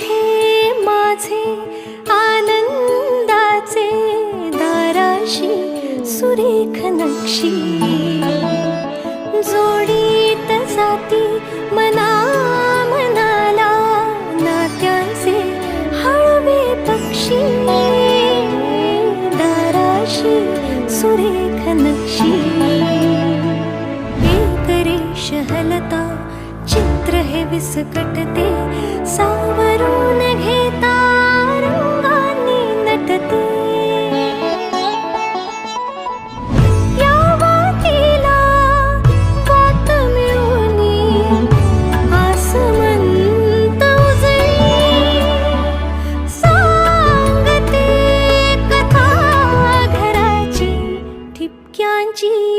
हे माझे आनंदाचे दाराशी सुरेख नक्षी. जोडीत जाती मना मनाला नात्याचे हळवे पक्षी. दाराशी सुरेख नक्षी. एक रेश हलता चित्र हे विसकटते. सावरून घेता रंगांनी नटते. या वातीला वात मिळूनी आसमंत उजळी. कथा घराची ठिपक्यांची.